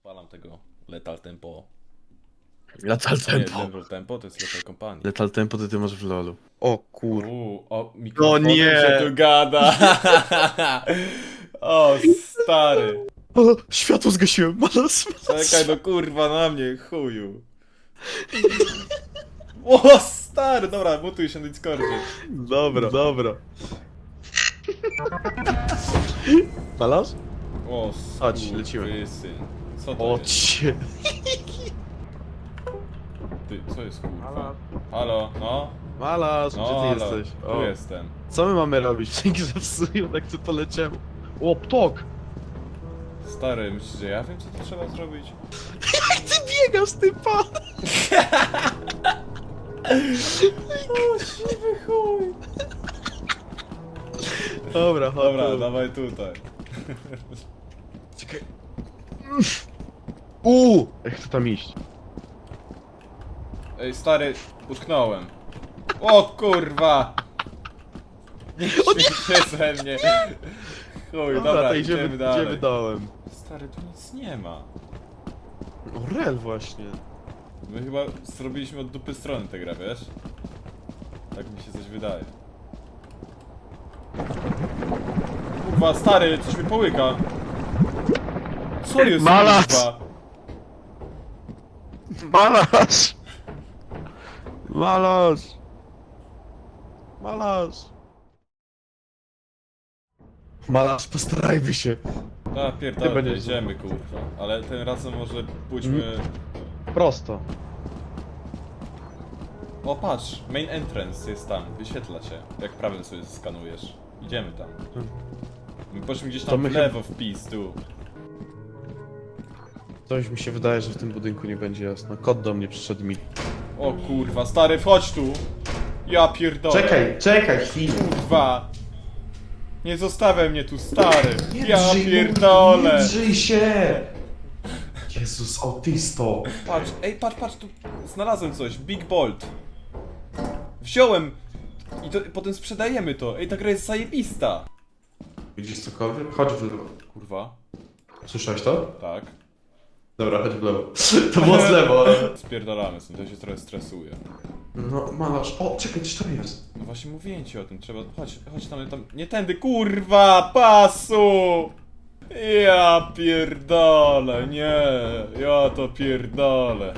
Odpalam tego Lethal Tempo. Lethal Nie, Tempo. Level Tempo to jest Lethal Company. Lethal Tempo to ty masz w lolu. O kur... Uuu, o, mikrofonem nie. się tu gada. o, stary. O, światło zgasiłem, malas, Czekaj, no kurwa na mnie, chuju. O, stary, dobra, mutuj się na Discordzie. Dobra, dobra. Malas? O, Chodź, lecimy. Co to O jest? Ty, co jest kurwa? Halo, no? Malas, No, gdzie ty halo, jesteś? tu jestem. co my mamy robić? Dzięki za psują, tak tu poleciałem. O, ptok! Stary, myślisz, że ja wiem co tu trzeba zrobić? Jak ty biegasz, ty pan? O, siwy chuj. Dobra, chodź. Dobra, dawaj tutaj. Czekaj. Uuu! Jak to tam iść? Ej, stary, utknąłem. O kurwa! Nie śmiej się ze mnie. Chuj, dobra, to idziemy, idziemy, dalej. idziemy dołem. Stary, tu nic nie ma. O, rel właśnie. My chyba zrobiliśmy od dupy strony tę grę, wiesz? Tak mi się coś wydaje. Kurwa, stary, coś mi połyka. Co jest, Malas! kurwa? Malarz! Malarz! Malarz! Malarz, postarajmy się. A, Ty pierdolę, będziesz- idziemy, kurwa. Ale tym razem może pójdźmy... Prosto. O, patrz, main entrance jest tam, wyświetla się. Jak prawym sobie skanujesz. Idziemy tam. My poszliśmy gdzieś To tam my w chyba- lewo, w pis, tu. Coś mi się wydaje, że w tym budynku nie będzie jasno. Kot do mnie przyszedł mi. O kurwa, stary, wchodź tu! Ja pierdolę. Czekaj, czekaj chwilę. Kurwa! Nie zostawiaj mnie tu, stary! Nie Ja drzyj, pierdolę! Nie drzyj się! Jezus, autysto. Patrz, ej, patrz, patrz, tu znalazłem coś, Big Bolt. Wziąłem i to, potem sprzedajemy to. Ej, ta gra jest zajebista. Widzisz cokolwiek? Chodź w lewo. Kurwa, Słyszałeś to? tak. Dobra, chodź w lewo. To było z lewo, ale... Spierdalamy stąd, to się trochę stresuje. No, malarz. O, czekaj, co to jest? No właśnie mówiłem ci o tym, trzeba... Chodź, chodź tam, tam... Nie tędy, kurwa, pasu! Ja pierdolę, nie, ja to pierdolę.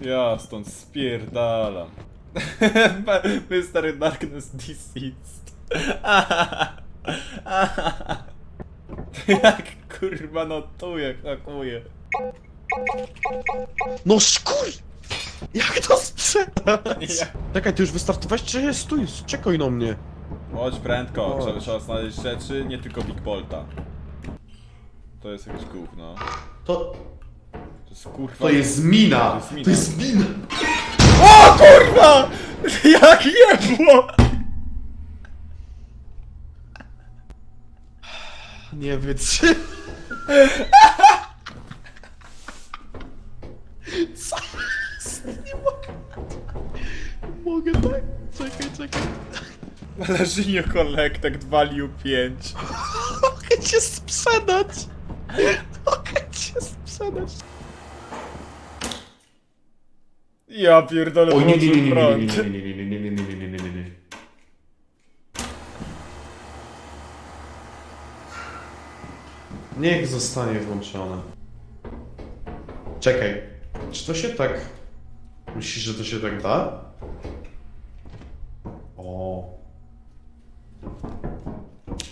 Ja stąd spierdalam. Mr. Darkness Deceased. Jak kurwa notuje, hakuje. No szkur! Jak to sprzedać? Ja- Czekaj, ty już wystartowałeś? Czy jest? Tu jest, czekaj na mnie. Chodź prędko, Chodź. trzeba, trzeba znaleźć rzeczy, nie tylko Big Bolta. To jest jakieś gówno. To... To jest kurwa... To jest mina! To jest mina. To jest mina! O kurwa! Jak jebło! Nie wytrzymam. Co jest? Nie mogę. Mogę tak? Czekaj, czekaj. Należynio Collectek 2 Liu 5. Mogę cię sprzedać. Mogę cię sprzedać. Ja pierdolę O nie, nie, nie, nie, nie, nie, nie, nie, nie, nie, nie, nie, nie, nie, nie. Niech zostanie włączone. Czekaj. Czy to się tak... Myślisz, że to się tak da? O.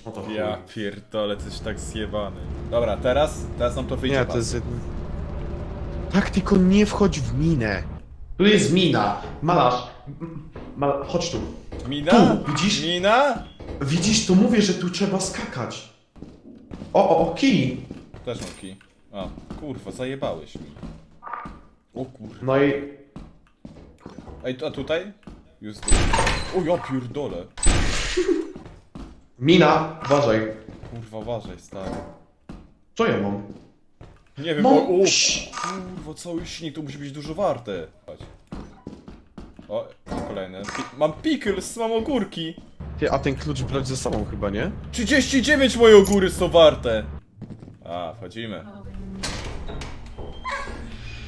O to chuj. Ja pierdolę, coś tak zjebany. Dobra, teraz, teraz nam to wyjdzie Nie, to jest jedno. Tak, tylko nie wchodź w minę. Tu jest mina. Malarz. Mal... Chodź tu. Mina? Tu, widzisz? Mina? Widzisz, tu mówię, że tu trzeba skakać. O, o, o, kij. Też mam kij. A, kurwa, zajebałeś mi. O kurwa. No i... Ej, a tutaj? Just... O ja pierdolę. Mina, uważaj. Kurwa, uważaj, stary. Co ja mam? Nie wiem, Mam... o, o, kurwa, cały śnik, to musi być dużo warte. Chodź. O, kolejne. Pi mam pickles, mam ogórki. Ty, a ten klucz brać ze sobą chyba, nie? 39 moje ogóry są warte. A, wchodzimy.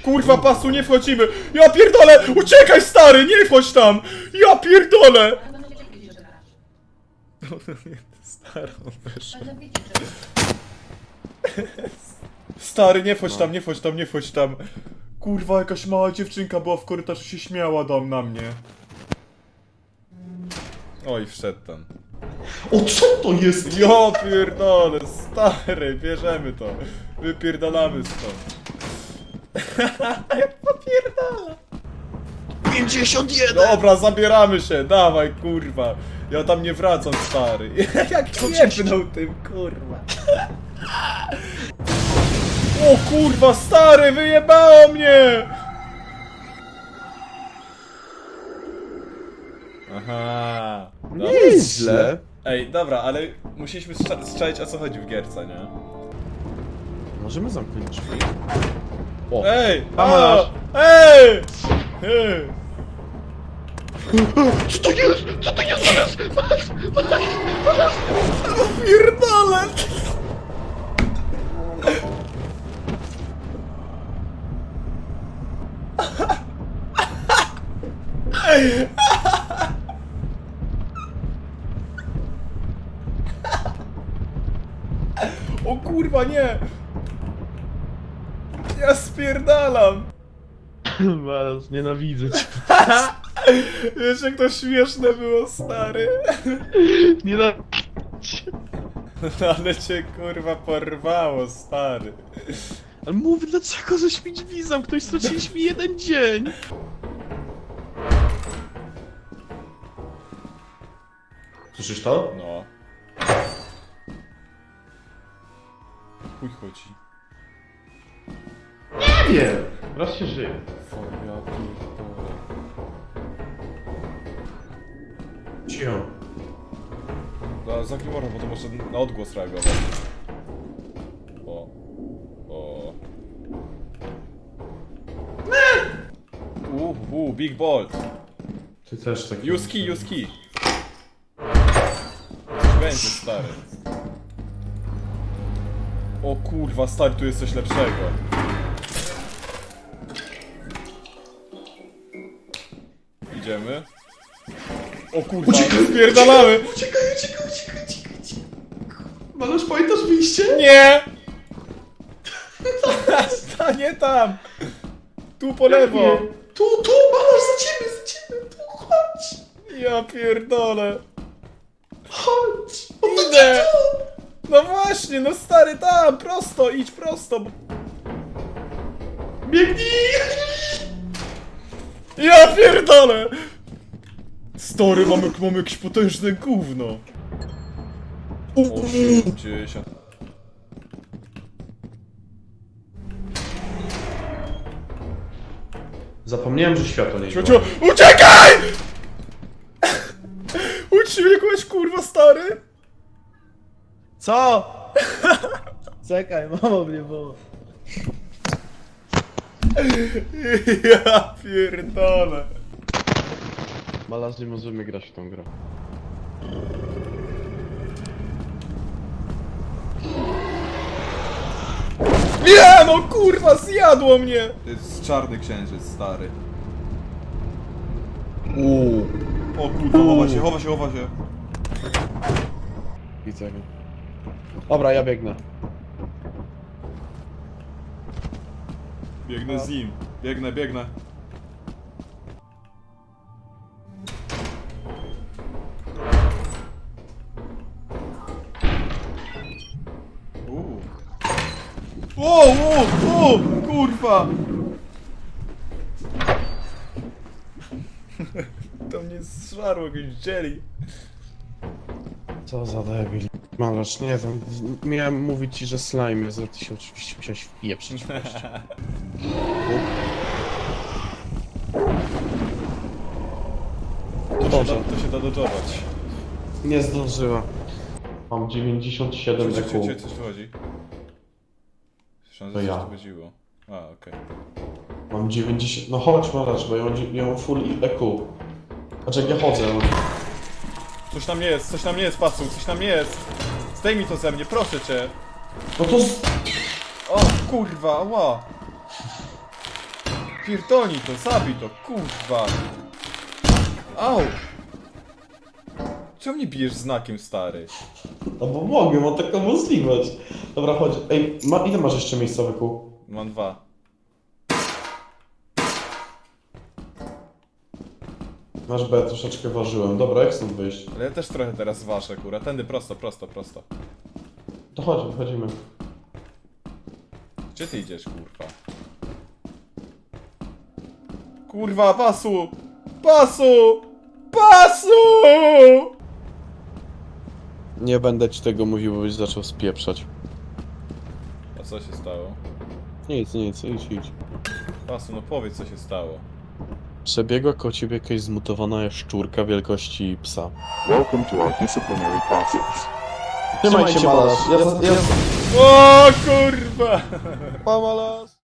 Kurwa, pasu, nie wchodzimy! Ja pierdolę! Uciekaj, stary! Nie wchodź tam! Ja pierdolę! Wiedzieć, że Stary, nie wchodź tam, nie wchodź tam, nie wchodź tam. Kurwa, jakaś mała dziewczynka była w korytarzu, się śmiała dom na mnie. Oj, wszedł tam. O, co to jest? Jo pierdolę, stary, bierzemy to. Wypierdalamy stąd. Jak popierdala. 51! Dobra, zabieramy się, dawaj, kurwa. Ja tam nie wracam, stary. Jak jebnął tym, kurwa. O kurwa, stary, wyjebało mnie! Aha. Dobra. Nie jest źle. Ej, dobra, ale musieliśmy strza- strzelić o co chodzi w gierce, nie? Możemy zamknąć drzwi. O, Ej! Nasz. Ej! Ej! Co to jest? Co to jest zaraz? Pierdolę! O kurwa, nie! Ja spierdalam! Malas, nienawidzę cię. Wiesz jak to śmieszne było, stary? Nienawidzę. Ale cię kurwa porwało, stary. Ale mówię, dlaczego żeś mi drzwi zamknął? Straciliśmy jeden dzień. Słyszysz to? No. Chuj chodzi. Nie wiem. Raz się żyje. Foria pierdolę. Cicho. No, zamknij mordę, bo to może na odgłos reagować. O. O. Uhu, big bolt. Ty też key, use key. Coś będzie, stary. O kurwa, stary, tu jest coś lepszego. Idziemy. O kurwa, spierdalamy! Uciekaj, uciekaj, uciekaj, uciekaj, uciekaj. Malusz, pamiętasz wyjście? Nie! Ta nie tam! Tu po lewo! Tu, tu, Malusz, za ciebie, za ciebie, tu, chodź. Ja pierdolę! Chodź. O, to Idę! nie tu. No właśnie, no stary tam, prosto, idź prosto! bo- Biegnij. Ja pierdolę! Story, mamy, mamy jakieś potężne gówno. O 70. Zapomniałem, że światło nie Ciociu, uciekaj! Uciekłeś, kurwa, stary? Co? Czekaj, mama mnie woła. Ja pierdolę. Malas, nie możemy grać w tą grę. Nie no kurwa, zjadło mnie! To jest czarny księżyc, stary. Uuu. O kurwa, chowa się, chowa się, chowa się. Widzę go. Dobra, ja biegnę. Biegnę z nim. Biegnę, biegnę. Uuu. O, o, o, kurwa! To mnie zżarło jakieś dzieli. Co za debil. Malarz, nie wiem. Miałem mówić ci, że slime jest, ale ty się oczywiście musiałeś wpieprzyć. To się Dobrze. da, to się da dodżować. Nie zdążyła. Mam 97 Cie, cie, EQ. cie, coś tu chodzi? Słyszałem, To że ja. coś tu chodziło. A, okej. Mam 90... No chodź, Malarz, bo ja mam, ja mam full EQ. Patrz jak ja chodzę. Coś tam jest, coś tam jest, pasu, coś tam jest! Zdejmij to ze mnie, proszę cię! No to z... O, kurwa, ała! Pierdolnij to, zabij to, kurwa! Au! Czemu nie bijesz znakiem, stary? No bo mogę, mam taką możliwość. Dobra, chodź. Ej, ma, ile masz jeszcze miejscowy kół? Mam dwa. Masz B, troszeczkę ważyłem. Dobra, jak stąd wyjść? Ale ja też trochę teraz waszę, kurwa. Tędy prosto, prosto, prosto. To chodź, wychodzimy. Gdzie ty idziesz, kurwa? Kurwa, pasu! Pasu! Pasu! Nie będę ci tego mówił, bo byś zaczął spieprzać. A co się stało? Nic, nic, idź, idź. Pasu, no powiedz, co się stało. Przebiegła koło ciebie jakaś zmutowana jaszczurka wielkości psa. Welcome to our disciplinary process. Trzymaj się, malarz. Ja, ja, O kurwa! Pamalas!